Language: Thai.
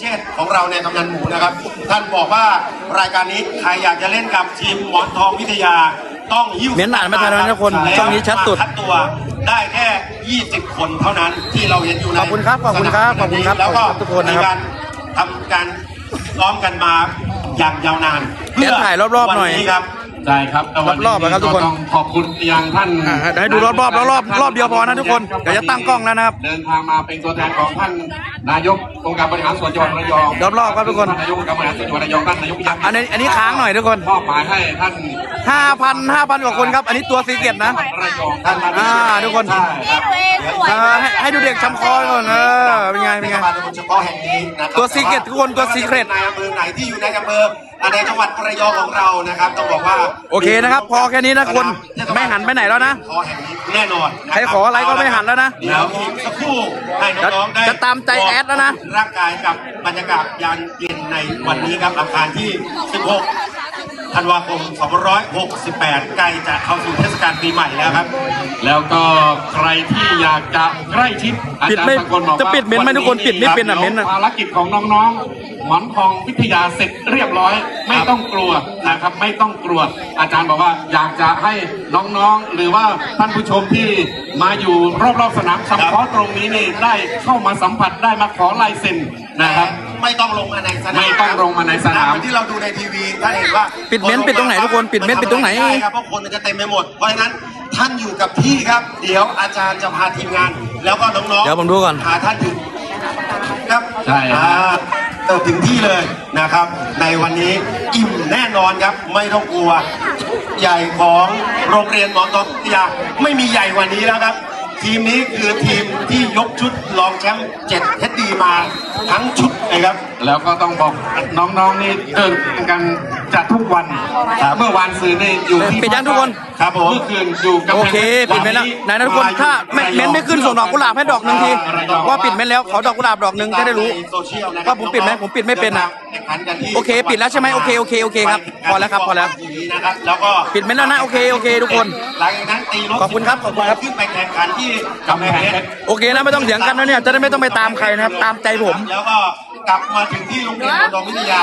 เชษฐ์ของเราเนี่ยกำนันหมูนะครับ ท่านบอกว่ารายการนี้ใครอยากจะเล่นกับทีมหมอนทองวิทยาต้องยิ้วเม้นอ่านไม่ทันแล้วนะทุกคนช่องนี้ชัดสุดมาคัดตัวได้แค่ 20 คนเท่านั้นที่เราเห็นอยู่ในขอบคุณครับขอบคุณครับขอบคุณครับแล้วก็ขอบคุณทุกคนนะครับมีการทำการซ้อมกันมาอย่างยาวนานเดี๋ยวถ่ายรอบๆหน่อยวัครับ ใช่ครับแต่วันนี้รอบๆนะครับทุกคนต้องขอบคุณยังท่านอ่าเดี๋ยวให้ดูรอบๆแล้วรอบรอบเดียวพอนะทุกคนเดี๋ยวจะตั้งกล้องแล้วนะครับ เดินทางมาเป็นตัวแทนของท่านนายกองค์การบริหารส่วนจังหวัดระยองรอบๆครับทุกคนท่านนายกองค์การบริหารส่วนจังหวัดระยองท่านนายกยักษ์อันนี้อันนี้ค้างหน่อยทุกคนมอบหมายให้ท่านห้าพันห้าพันกว่าคนครับ อันนี้ตัวซีเกตนะระยองท่านอ่าทุกคนใช่ครับเออให้ให้ดูเด็กชำคอก่อนเออเป็นไงเป็นไงทศบาลตำบลเฉพาะแห่งนี้นะครับตัว secret ทุกคนตัว secret ในอำเภอไหนที่อยู่ในอำเภอในจังหวัดระยองของเรานะครับต้องบอกว่าโอเคนะครับ พอแค่นี้นะคนไม่หันไปไหนแล้วนะขอแห่งนี้แน่นอนนะใครขออะไรก็ไม่หันแล้วนะเดี๋ยวอีกสักครู่ให้น้องๆได้จะตามใจแอดแล้วนะร่างกายกับบรรยากาศยานเย็นในวันนี้ครับอังคารที่ 16ธันวาคม2568 ใกล้จะเข้าสู่เทศกาลปีใหม่แล้วครับ แล้วก็ใครที่อยากจะใกล้ชิดอาปิดจารไม่ย์สกลบอกว่าจะปิดเม้นไหมทุกคนปิดไม่เป็นอะครับเม้นอะภารกิจของน้องๆ หมอนทองวิทยาเสร็จเรียบร้อย ไม่ต้องกลัวนะครับ ไม่ต้องกลัว อาจารย์บอกว่าอยากจะให้น้องๆ หรือว่าท่านผู้ชมที่มาอยู่รอบๆสนามเฉพาะตรงนี้นี่ได้เข้ามาสัมผัสได้มาขอลายเซ็นนะครับ ไม่ต้องลงมาในสนามไม่ต้องลงมาในสนาม เหมือนที่เราดูในทีวีท่านเห็นว่าปิดเม้นต์ปิดตรงไหนทุกคนปิดเม้นต์ปิดตรงไหน ใช่ครับเพราะคนมันจะเต็มไปหมดเพราะฉะนั้นท่านอยู่กับที่ครับ เดี๋ยวอาจารย์จะพาทีมงาน แล้วก็น้องๆเดี๋ยวผมดูก่อนพาท่านถึงครับใช่ครับ อ่า เติมถึงที่เลยนะครับ ในวันนี้อิ่มแน่นอนครับไม่ต้องกลัว ใหญ่ของโรงเรียนหมอตองวิทยาไม่มีใหญ่กว่านี้แล้วครับ ทีมนี้คือทีมที่ยกชุดรองแชมป์เจ็ดเทดดีมาทั้งชุดเลยครับ แล้วก็ต้องบอกน้องๆนี่เดินกัน จัดทุกวันครับเมื่อวานซื้อนี่อยู่ที่ปิดยังทุกคนครับผมเมื่อคืนอยู่กับโอเคปิดเม้นแล้วไหนนะทุกคนถ้าไม่เม้นไม่ขึ้นส่งดอกกุหลาบให้ดอกหนึ่งทีว่าปิดเม้นแล้วขอดอกกุหลาบดอกหนึ่งจะได้รู้ในโซเชียลนะครับว่าผมปิดไหมผมปิดไม่เป็นอะแข่งขันกันที่โอเค ปิดแล้วใช่ไหมโอเคโอเคโอเคครับพอแล้วครับพอแล้วนะครับแล้วก็ปิดเม้นแล้วนะโอเคโอเคทุกคนหลังจากนั้นตีรถขอบคุณครับขอบคุณครับขึ้นไปแข่งขันที่กำแพงเพชรโอเคนะไม่ต้องเถียงกันนะเนี่ยจะได้ไม่ต้องไปตามใครนะครับตามใจผมแล้วก็กลับมาถึงที่โรงเรียนมอดองวิทยา